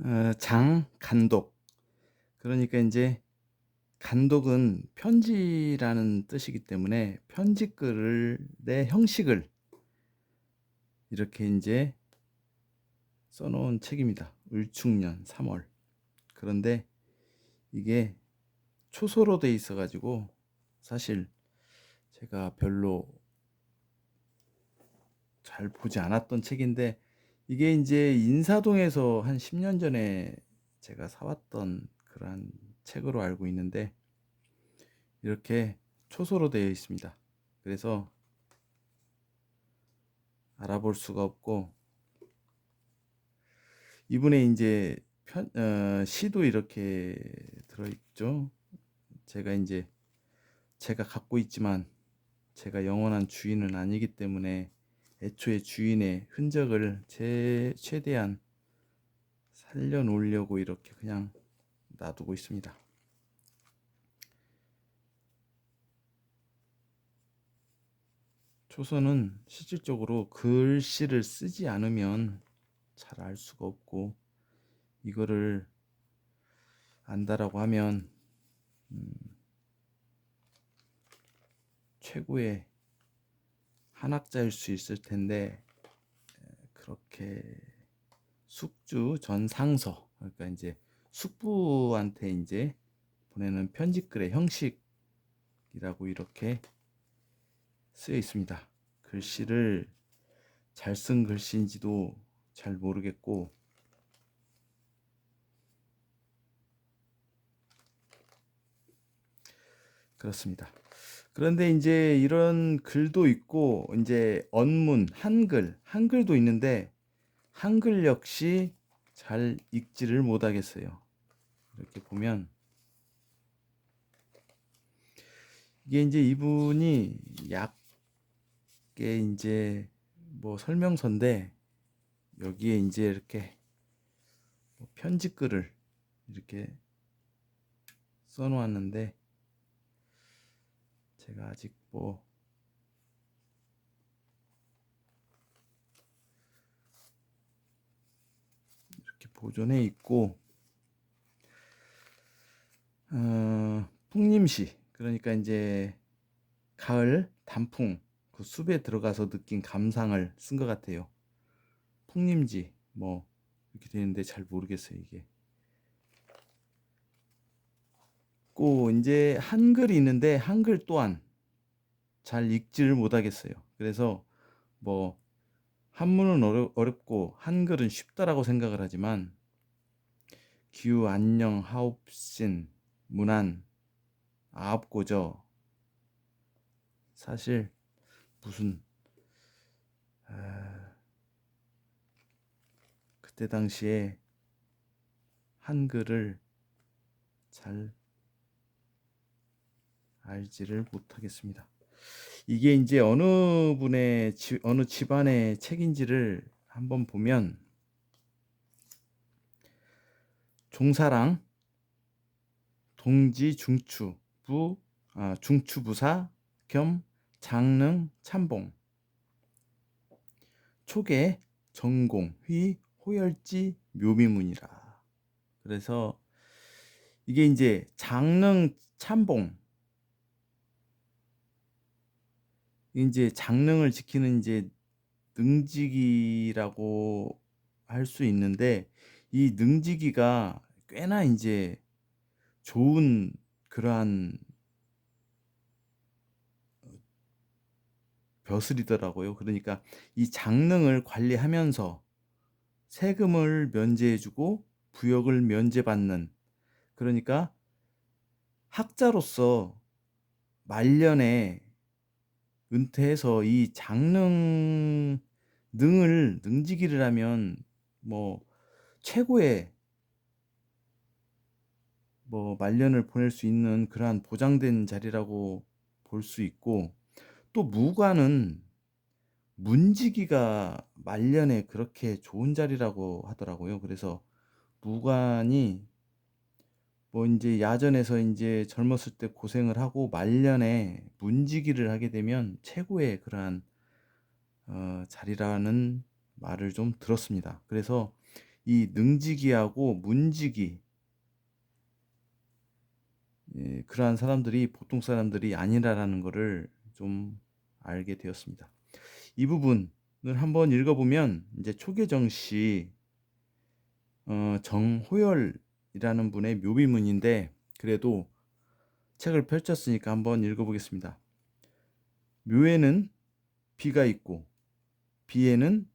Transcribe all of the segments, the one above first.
어, 장 간독. 그러니까 이제 간독은 편지라는 뜻이기 때문에 편지글의 형식을 이렇게 이제 써 놓은 책입니다. 을축년 3월. 그런데 이게 초소로 돼 있어 가지고 사실 제가 별로 잘 보지 않았던 책인데 이게 이제 인사동에서 한 10 년 전에 제가 사 왔던 그러한 책으로 알고 있는데 이렇게 초소로 되어 있습니다. 그래서 알아볼 수가 없고 이분의 이제 편, 어, 시도 이렇게 들어있죠. 제가 이제 제가 갖고 있지만 제가 영원한 주인은 아니기 때문에 애초에 주인의 흔적을 제 최대한 살려놓으려고 이렇게 그냥 놔두고 있습니다. 초선은 실질적으로 글씨를 쓰지 않으면 잘 알 수가 없고 이거를 안다라고 하면 음, 최고의 한학자일 수 있을 텐데 그렇게 숙주 전상서 그러니까 이제 숙부한테 이제 보내는 편지글의 형식이라고 이렇게 쓰여 있습니다. 글씨를 잘 쓴 글씨인지도 잘 모르겠고 그렇습니다. 그런데 이제 이런 글도 있고 이제 언문, 한글, 한글도 있는데 한글 역시 잘 읽지를 못하겠어요. 이렇게 보면 이게 이제 이분이 약게 이제 뭐 설명서인데 여기에 이제 이렇게 뭐 편지글을 이렇게 써놓았는데 제가 아직 뭐 이렇게 보존해 있고 어, 풍림시 그러니까 이제 가을 단풍 그 숲에 들어가서 느낀 감상을 쓴 것 같아요. 풍림지 뭐 이렇게 되는데 잘 모르겠어요 이게. 고 이제 한글이 있는데 한글 또한 잘 읽지를 못하겠어요. 그래서 뭐 한문은 어려, 어렵고 한글은 쉽다라고 생각을 하지만 기우 안녕 하옵신 문안 아홉고저 사실 무슨 아, 그때 당시에 한글을 잘 알지를 못하겠습니다. 이게 이제 어느 분의 지, 어느 집안의 책인지를 한번 보면 종사랑 동지 중추 부 아, 중추부사 겸 장릉 참봉 초계 전공 휘 호열지 묘미문이라 그래서 이게 이제 장릉 참봉 이제 장릉을 지키는 이제 능지기라고 할 수 있는데 이 능지기가 꽤나 이제 좋은 그러한 벼슬이더라고요. 그러니까 이 장릉을 관리하면서 세금을 면제해 주고 부역을 면제받는 그러니까 학자로서 말년에 은퇴해서 이 장릉 능을 능지기를 하면 뭐 최고의 뭐 말년을 보낼 수 있는 그러한 보장된 자리라고 볼 수 있고 또 무관은 문지기가 말년에 그렇게 좋은 자리라고 하더라고요. 그래서 무관이 뭐 이제 야전에서 이제 젊었을 때 고생을 하고 말년에 문지기를 하게 되면 최고의 그러한 어, 자리라는 말을 좀 들었습니다. 그래서 이 능지기하고 문지기 예, 그러한 사람들이 보통 사람들이 아니라라는 것을 좀 알게 되었습니다. 이 부분을 한번 읽어보면 이제 초계정 씨 어, 정호열 이라는 분의 묘비문인데 그래도 책을 펼쳤으니까 한번 읽어보겠습니다. 묘에는 비가 있고 비에는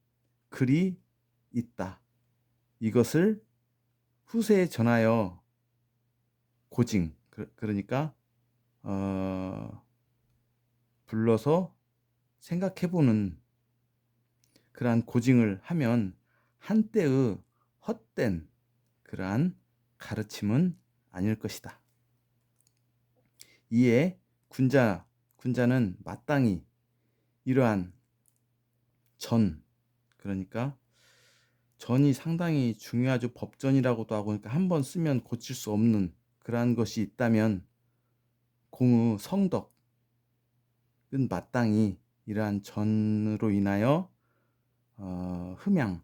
글이 있다. 이것을 후세에 전하여 고징 그, 그러니까 어, 불러서 생각해보는 그러한 고징을 하면 한때의 헛된 그러한 가르침은 아닐 것이다. 이에 군자 군자는 마땅히 이러한 전 그러니까 전이 상당히 중요하죠. 법전이라고도 하고 그러니까 한 번 쓰면 고칠 수 없는 그러한 것이 있다면 공의 성덕은 마땅히 이러한 전으로 인하여 어, 흠양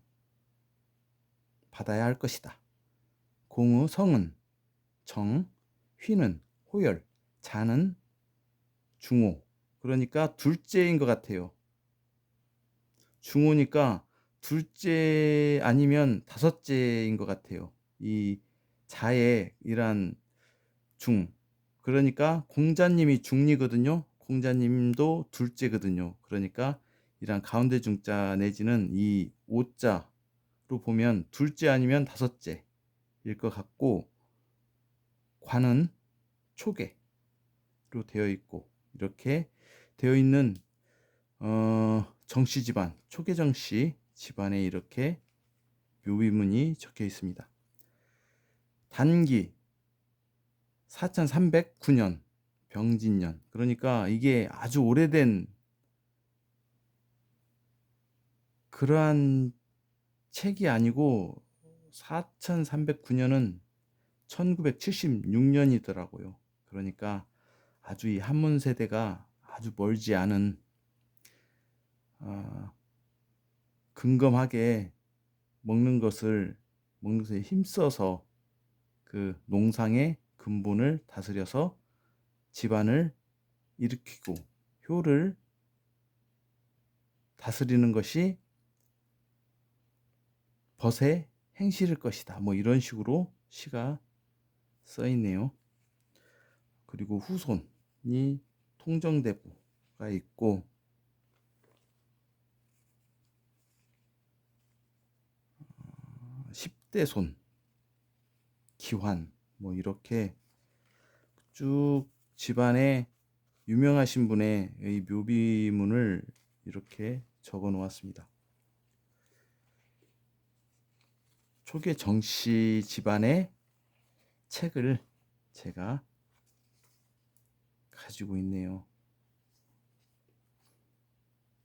받아야 할 것이다. 공의 성은 정, 휘는 호열, 자는 중호. 그러니까 둘째인 것 같아요. 중호니까 둘째 아니면 다섯째인 것 같아요. 이 자의 이란 중. 그러니까 공자님이 중리거든요. 공자님도 둘째거든요. 그러니까 이란 가운데 중자 내지는 이 오자로 보면 둘째 아니면 다섯째일 것 같고 관은 초계로 되어 있고 이렇게 되어 있는 어, 정씨 집안 초계정씨 집안에 이렇게 묘비문이 적혀 있습니다. 단기 4309년 병진년 그러니까 이게 아주 오래된 그러한 책이 아니고 4309년은 1976년이더라고요. 그러니까 아주 이 한문 세대가 아주 멀지 않은 어, 근검하게 먹는 것을 먹는 것에 힘써서 그 농상의 근본을 다스려서 집안을 일으키고 효를 다스리는 것이 벗의 행실일 것이다. 뭐 이런 식으로 시가 써 있네요. 그리고 후손이 통정대부가 있고 어, 10대 손 기환 뭐 이렇게 쭉 집안에 유명하신 분의 이 묘비문을 이렇게 적어 놓았습니다. 초계 정씨 집안의 책을 제가 가지고 있네요.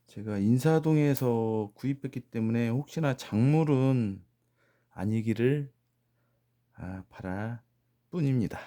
제가 인사동에서 구입했기 때문에 혹시나 작물은 아니기를 아, 바랄 뿐입니다.